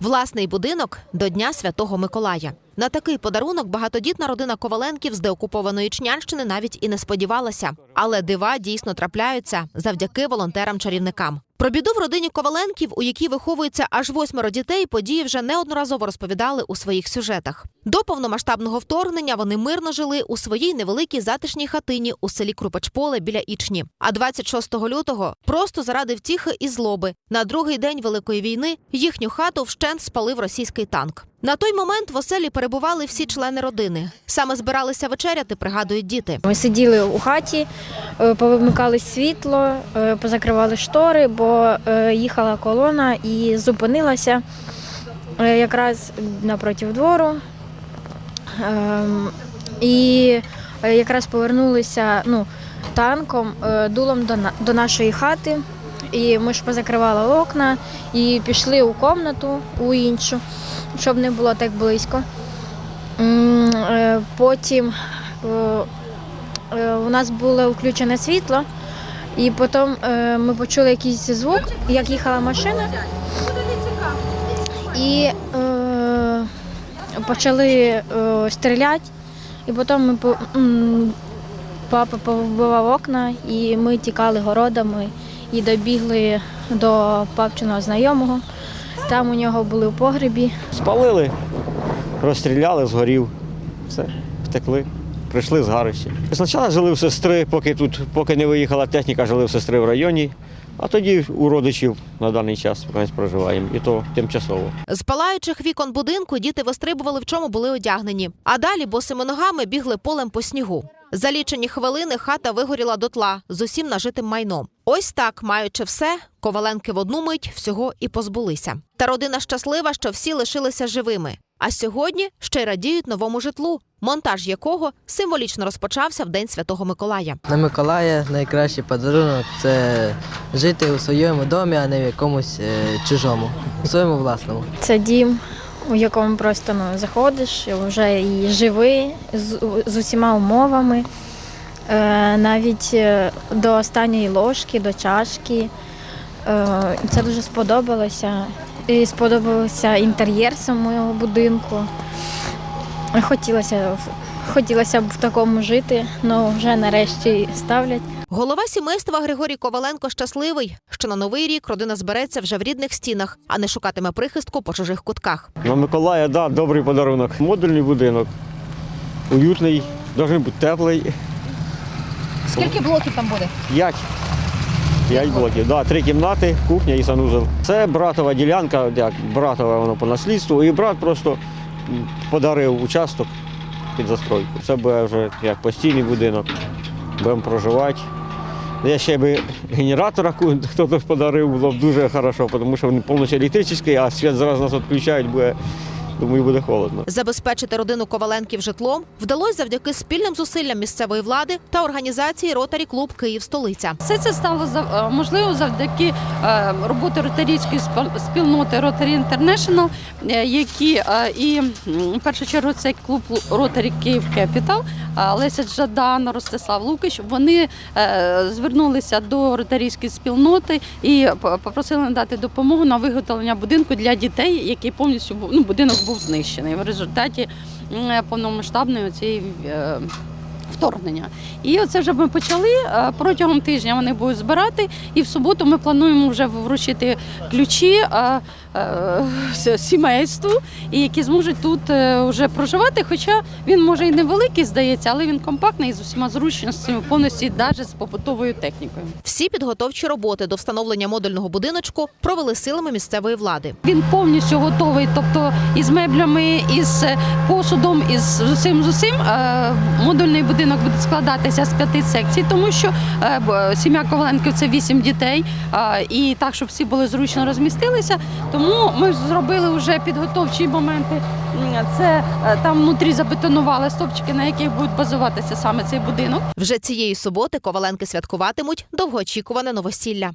Власний будинок до Дня Святого Миколая. На такий подарунок багатодітна родина Коваленків з деокупованої Чнянщини навіть і не сподівалася. Але дива дійсно трапляються завдяки волонтерам-чарівникам. Про біду в родині Коваленків, у якій виховується аж восьмеро дітей, події вже неодноразово розповідали у своїх сюжетах. До повномасштабного вторгнення вони мирно жили у своїй невеликій затишній хатині у селі Крупачполе біля Ічні. А 26 лютого просто заради втіхи і злоби на другий день Великої війни їхню хату вщент спалив російський танк. На той момент в оселі перебували всі члени родини. Саме збиралися вечеряти, пригадують діти. Ми сиділи у хаті, е, повимикали світло, е, позакривали штори, бо е, їхала колона і зупинилася якраз напроти двору. Ем, І е, якраз повернулися ну, танком е, дулом до, нашої хати. І ми ж позакривали окна і пішли у комнату у іншу, щоб не було так близько. Е, Потім у нас було включене світло, і потім ми почули якийсь звук, як їхала машина. І почали е, стріляти, і потім ми папа повбивав окна, і ми тікали городами і добігли до папчиного знайомого. Там у нього були в погребі. Спалили, розстріляли, згорів. Все, втекли. Прийшли з гарища. Спочатку жили в сестри, поки тут, поки не виїхала техніка, жили в сестри в районі, а тоді у родичів на даний час проживаємо, і то тимчасово. З палаючих вікон будинку діти вистрибували, в чому були одягнені. А далі босими ногами бігли полем по снігу. За лічені хвилини хата вигоріла дотла з усім нажитим майном. Ось так, маючи все, коваленки в одну мить всього і позбулися. Та родина щаслива, що всі лишилися живими. А сьогодні ще й радіють новому житлу, монтаж якого символічно розпочався в день Святого Миколая. На Миколая найкращий подарунок це жити у своєму домі, а не в якомусь е, чужому, у своєму власному. Це дім, у якому просто ну, заходиш, і вже і живий з, з усіма умовами, е, навіть е, до останньої ложки, до чашки. Е, це дуже сподобалося. І сподобався інтер'єр самого будинку. Хотілося, хотілося б в такому жити, але вже нарешті ставлять. Голова сімейства Григорій Коваленко щасливий, що на новий рік родина збереться вже в рідних стінах, а не шукатиме прихистку по чужих кутках. На Миколая, да, добрий подарунок. Модульний будинок, уютний, должен бути теплий. Скільки блоків там буде? П'ять. П'ять блоків. Да, три кімнати, кухня і санузел. Це братова ділянка, як братова воно по наслідству. І брат просто подарив участок під застройку. Це буде вже як постійний будинок. Будемо проживати. Я ще би генератора хтось подарив, було б дуже хорошо, тому що він повністю електричний, а світ зараз нас відключають, буде, думаю, буде холодно. Забезпечити родину Коваленків житлом вдалося завдяки спільним зусиллям місцевої влади та організації Ротарі Клуб Київ столиця. Все це стало е, можливо завдяки е, роботи ротарійської спільноти Rotary International, е, які і в першу чергу це клуб Rotary Київ е, Леся Джадан, Ростислав Лукич. Вони звернулися до ротарійської спільноти і попросили надати допомогу на виготовлення будинку для дітей, який повністю був ну, будинок був знищений в результаті повномасштабної цієї. Вторгнення. І оце вже ми почали. Е, Протягом тижня вони будуть збирати, і в суботу ми плануємо вже вручити ключі е, е, сімейству, які зможуть тут вже проживати. Хоча він може і невеликий, здається, але він компактний з усіма зручностями, повністю навіть з побутовою технікою. Всі підготовчі роботи до встановлення модульного будиночку провели силами місцевої влади. Він повністю готовий, тобто із меблями, із посудом, із усім з усім. Модульний будинок буде складатися з п'яти секцій, тому що е, сім'я Коваленків це вісім дітей, і так, щоб всі були зручно розмістилися. Тому ми зробили вже підготовчі моменти. Це е, там внутрі забетонували стопчики, на яких буде базуватися саме цей будинок. Вже цієї суботи Коваленки святкуватимуть довгоочікуване новосілля.